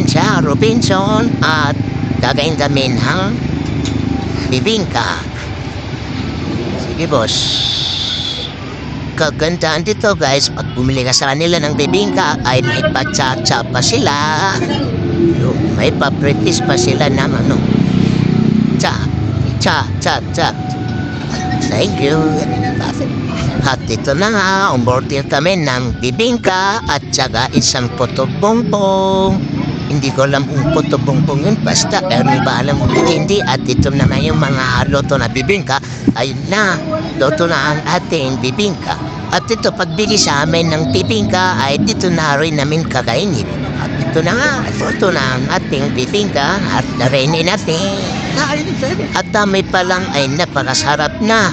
ngayon sa Robinson at gagayin kami ng bibingka. Sige, boss. Kagandahan dito, guys. Pag bumili ka sa kanila ng bibingka, ay may pachacha pa sila. May papritis pa sila ng ano. Cha, cha, cha, cha. Thank you. At ito na nga, umorder kami ng bibingka at saka isang puto bongbong. Hindi ko alam kung yun, basta pero iba alam kung hindi. At ito na nga yung mga loto na bibingka. Ayun na, loto na ang ating bibingka. At ito, pagbili sa amin ng bibingka, ay dito na rin namin kakainin. At ito na nga, ito na ang ating bibingka at narinig natin. At dami pa lang ay napakasarap na.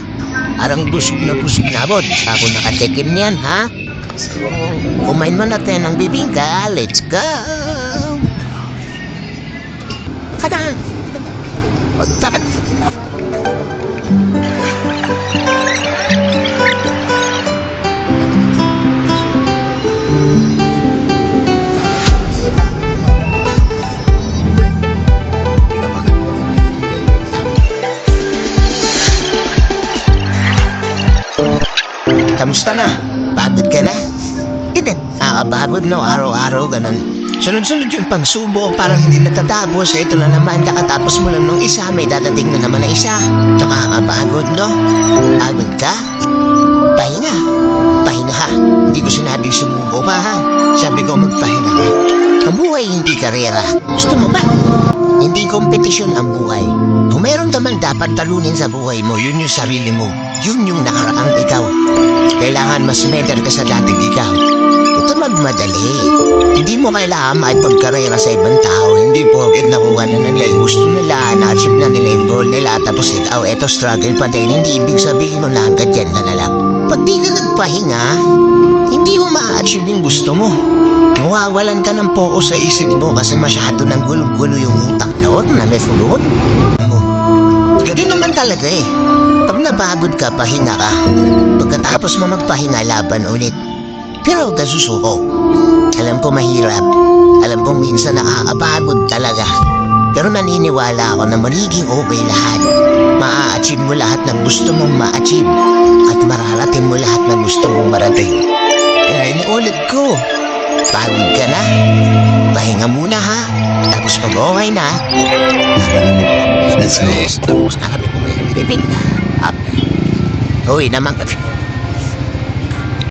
Parang busog na busog na bod. Ako nakatikim niyan, ha? So, kumain mo natin ng bibingka. Let's go! O, takat! Kamusta na? Pagod ka na? Hindi. Nakakapagod no, araw-araw ganun. Sunod-sunod yung pagsubo, parang hindi natatapos. Ito na naman, kakatapos mo lang nung isa, may dadating na naman na isa. Nakakapagod no? Pagod ka? Pahinga. Pahinga ha. Hindi ko sinabing sumubo pa ha. Sabi ko magpahinga ka. Ang buhay hindi karera. Gusto mo ba? Hindi kompetisyon ang buhay. Kung meron ka dapat talunin sa buhay mo, yun yung sarili mo. Yun yung nakaraang ikaw. Kailangan mas better ka sa dating ikaw. Magmadali. Hindi mo kailangan maipagkarera sa ibang tao. Hindi porket nakuha na nila yung gusto nila, na-achieve na nila yung goal nila, tapos ikaw, eto struggle pa din. Hindi ibig sabihin mo na hanggang dyan ka na lang. Pag di ka nagpahinga, hindi mo ma-achieve yung gusto mo. Mawawalan ka ng focus sa isip mo kasi masyado ng gulo-gulo yung utak doon na may fulot. Mo. Ganun naman talaga eh. Pag napagod ka, pahinga ka. Pagkatapos mo magpahinga, laban ulit. Pero huwag ka susuko. Alam ko mahirap. Alam ko minsan nakakapagod talaga. Pero naniniwala ako na magiging okay lahat. Maa-achieve mo lahat ng gusto mong ma-achieve. At mararating mo lahat ng gusto mong marating. Kaya inuulit ko. Pagod ka na. Pahinga muna ha. Tapos pag okay na. Let's go. Tapos na kami. Up. Uy naman.